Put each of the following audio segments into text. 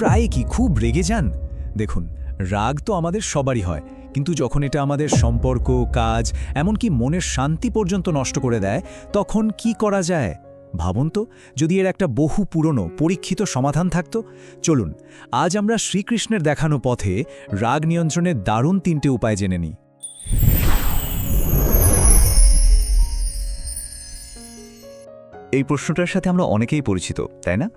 প্রায় কি খুব রেগে যান? দেখুন, রাগ তো আমাদের সবারই হয়, কিন্তু যখন এটা আমাদের সম্পর্ক, কাজ, এমনকি মনের শান্তি পর্যন্ত নষ্ট করে দেয়, তখন কি করা যায়? ভাবুন তো, যদি এর একটা বহু পুরনো, পরীক্ষিত সমাধান থাকত, চলুন, আজ আমরা শ্রীকৃষ্ণের দেখানো পথে রাগ নিয়ন্ত্রণের দারুণ তিনটে উপায় জেনে নিই। এই প্রশ্নটার সাথে আমরা অনেকেই পরিচিত, তাই না?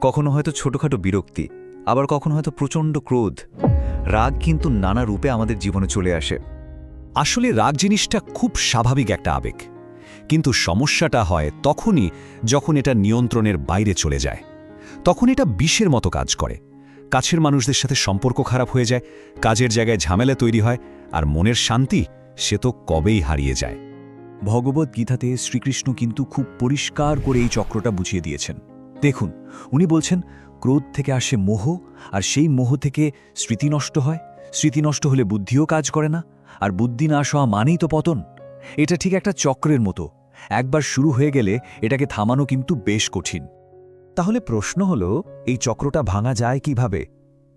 কখনো হয়তো ছোটোখাটো বিরক্তি আবার কখনো হয়তো প্রচণ্ড ক্রোধ। রাগ কিন্তু নানা রূপে আমাদের জীবনে চলে আসে। আসলে রাগ জিনিসটা খুব স্বাভাবিক একটা আবেগ। কিন্তু সমস্যাটা হয় তখনই যখন এটা নিয়ন্ত্রণের বাইরে চলে যায়। তখন এটা বিষের মতো কাজ করে। কাছের মানুষদের সাথে সম্পর্ক খারাপ হয়ে যায়, কাজের জায়গায় ঝামেলা তৈরি হয়, আর মনের শান্তি সে তো কবেই হারিয়ে যায়। ভগবত গীতাতে শ্রীকৃষ্ণ কিন্তু খুব পরিষ্কার করে এই চক্রটা বুঝিয়ে দিয়েছেন। দেখুন, উনি বলছেন, ক্রোধ থেকে আসে মোহ, আর সেই মোহ থেকে স্মৃতি নষ্ট হয়। স্মৃতি নষ্ট হলে বুদ্ধিও কাজ করে না, আর বুদ্ধি না হওয়া মানেই তো পতন। এটা ঠিক একটা চক্রের মতো। একবার শুরু হয়ে গেলে এটাকে থামানো কিন্তু বেশ কঠিন। তাহলে প্রশ্ন হল, এই চক্রটা ভাঙা যায় কীভাবে?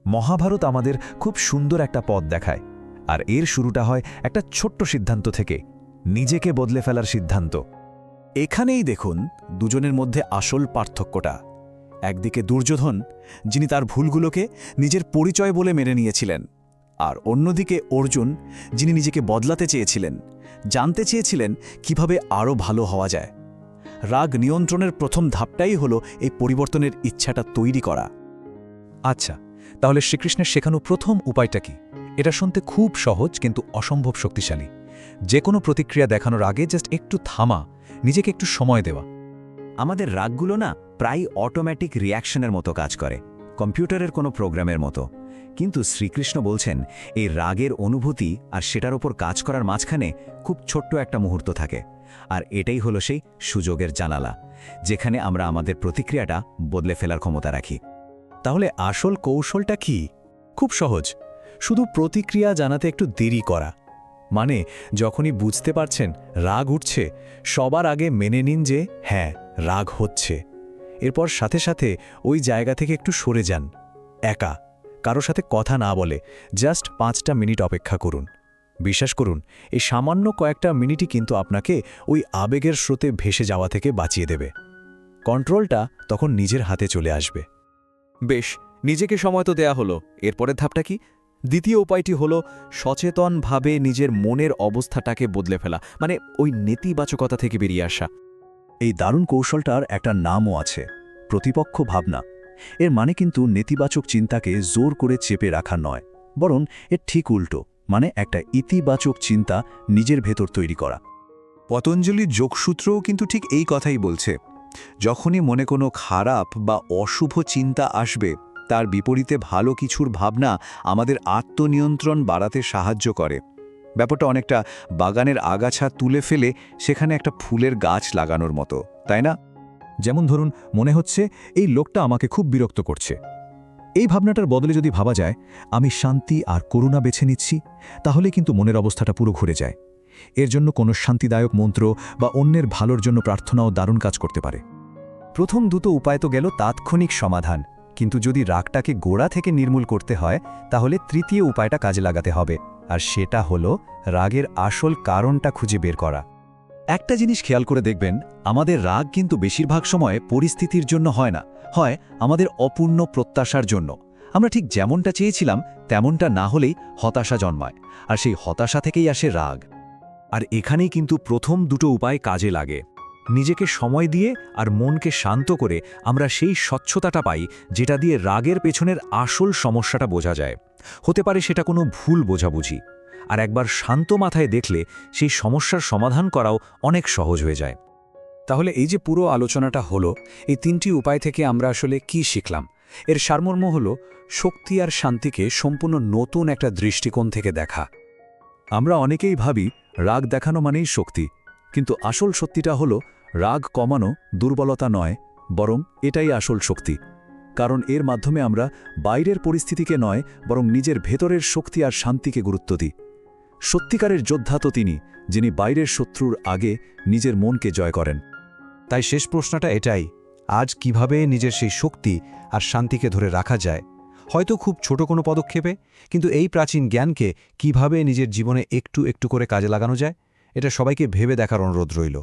মহাভারত আমাদের খুব সুন্দর একটা পথ দেখায়, আর এর শুরুটা হয় একটা ছোট্ট সিদ্ধান্ত থেকে, নিজেকে বদলে ফেলার সিদ্ধান্ত। এখানেই দেখুন দুজনের মধ্যে আসল পার্থক্যটা। একদিকে দুর্যোধন, যিনি তার ভুলগুলোকে নিজের পরিচয় বলে মেনে নিয়েছিলেন, আর অন্যদিকে অর্জুন, যিনি নিজেকে বদলাতে চেয়েছিলেন, জানতে চেয়েছিলেন কীভাবে আরও ভালো হওয়া যায়। রাগ নিয়ন্ত্রণের প্রথম ধাপটাই হলো এই পরিবর্তনের ইচ্ছাটা তৈরি করা। আচ্ছা তাহলে শ্রীকৃষ্ণের শেখানো প্রথম উপায়টা কি? এটা শুনতে খুব সহজ, কিন্তু অসম্ভব শক্তিশালী। যে কোনো প্রতিক্রিয়া দেখানোর আগে জাস্ট একটু থামা নিজেকে একটু সময় দেওয়া। আমাদের রাগগুলো না প্রায় অটোমেটিক রিয়াকশনের মতো কাজ করে, কম্পিউটারের কোনো প্রোগ্রামের মতো। কিন্তু শ্রীকৃষ্ণ বলছেন, এই রাগের অনুভূতি আর সেটার ওপর কাজ করার মাঝখানে খুব ছোট্ট একটা মুহূর্ত থাকে। আর এটাই হলো সেই সুযোগের জানালা, যেখানে আমরা আমাদের প্রতিক্রিয়াটা বদলে ফেলার ক্ষমতা রাখি। তাহলে আসল কৌশলটা কি? খুব সহজ। শুধু প্রতিক্রিয়া জানাতে একটু দেরি করা। মানে যখনই বুঝতে পারছেন রাগ উঠছে, সবার আগে মেনে নিন যে হ্যাঁ রাগ হচ্ছে। এরপর সাথে সাথে ওই জায়গা থেকে একটু সরে যান। একা, কারও সাথে কথা না বলে জাস্ট পাঁচটা মিনিট অপেক্ষা করুন। বিশ্বাস করুন, এই সামান্য কয়েকটা মিনিটই কিন্তু আপনাকে ওই আবেগের স্রোতে ভেসে যাওয়া থেকে বাঁচিয়ে দেবে। কন্ট্রোলটা তখন নিজের হাতে চলে আসবে। বেশ, নিজেকে সময় তো দেয়া হলো। এরপরের ধাপটা কি? দ্বিতীয় উপায়টি হলো সচেতনভাবে নিজের মনের অবস্থাটাকে বদলে ফেলা মানে ওই নেতিবাচকতা থেকে বেরিয়ে আসা। এই দারুণ কৌশলটার একটা নামও আছে প্রতিপক্ষ ভাবনা। এর মানে কিন্তু নেতিবাচক চিন্তাকে জোর করে চেপে রাখা নয় বরং এর ঠিক উল্টো মানে একটা ইতিবাচক চিন্তা নিজের ভেতর তৈরি করা। পতঞ্জলির যোগসূত্রও কিন্তু ঠিক এই কথাই বলছে। যখনই মনে কোনো খারাপ বা অশুভ চিন্তা আসবে তার বিপরীতে ভালো কিছুর ভাবনা আমাদের আত্মনিয়ন্ত্রণ বাড়াতে সাহায্য করে। ব্যাপারটা অনেকটা বাগানের আগাছা তুলে ফেলে সেখানে একটা ফুলের গাছ লাগানোর মতো, তাই না? যেমন ধরুন, মনে হচ্ছে এই লোকটা আমাকে খুব বিরক্ত করছে। এই ভাবনাটার বদলে যদি ভাবা যায়, আমি শান্তি আর করুণা বেছে নিচ্ছি, তাহলে কিন্তু মনের অবস্থাটা পুরো ঘুরে যায়। এর জন্য কোনো শান্তিদায়ক মন্ত্র বা অন্যের ভালোর জন্য প্রার্থনাও দারুণ কাজ করতে পারে। প্রথম দুটো উপায় তো গেল তাৎক্ষণিক সমাধান। কিন্তু যদি রাগটাকে গোড়া থেকে নির্মূল করতে হয়, তাহলে তৃতীয় উপায়টা কাজে লাগাতে হবে, আর সেটা হলো রাগের আসল কারণটা খুঁজে বের করা। একটা জিনিস খেয়াল করে দেখবেন, আমাদের রাগ কিন্তু বেশিরভাগ সময় পরিস্থিতির জন্য হয় না, হয় আমাদের অপূর্ণ প্রত্যাশার জন্য। আমরা ঠিক যেমনটা চেয়েছিলাম, তেমনটা না হলেই হতাশা জন্মায়, আর সেই হতাশা থেকেই আসে রাগ। আর এখানেই কিন্তু প্রথম দুটো উপায় কাজে লাগে। নিজেকে সময় দিয়ে আর মনকে শান্ত করে আমরা সেই স্বচ্ছতাটা পাই, যেটা দিয়ে রাগের পেছনের আসল সমস্যাটা বোঝা যায়। হতে পারে সেটা কোনো ভুল বোঝাবুঝি। আর একবার শান্ত মাথায় দেখলে সেই সমস্যার সমাধান করাও অনেক সহজ হয়ে যায়। তাহলে এই যে পুরো আলোচনাটা হলো, এই তিনটি উপায় থেকে আমরা আসলে কি শিখলাম? এর সারমর্ম হল, শক্তি আর শান্তিকে সম্পূর্ণ নতুন একটা দৃষ্টিকোণ থেকে দেখা। আমরা অনেকেই ভাবি, রাগ দেখানো মানেই শক্তি। কিন্তু আসল সত্যিটা হলো রাগ কমানো দুর্বলতা নয়, বরং এটাই আসল শক্তি। কারণ এর মাধ্যমে আমরা বাইরের পরিস্থিতিকে নয়, বরং নিজের ভেতরের শক্তি আর শান্তিকে গুরুত্ব দিই। সত্যিকারের যোদ্ধা তো তিনি, যিনি বাইরের শত্রুর আগে নিজের মনকে জয় করেন। তাই শেষ প্রশ্নটা এটাই, আজ কীভাবে নিজের সেই শক্তি আর শান্তিকে ধরে রাখা যায়? হয়তো খুব ছোট কোনো পদক্ষেপে, কিন্তু এই প্রাচীন জ্ঞানকে কীভাবে নিজের জীবনে একটু একটু করে কাজে লাগানো যায়? এটা সবাইকে ভেবে দেখার অনুরোধ রইল।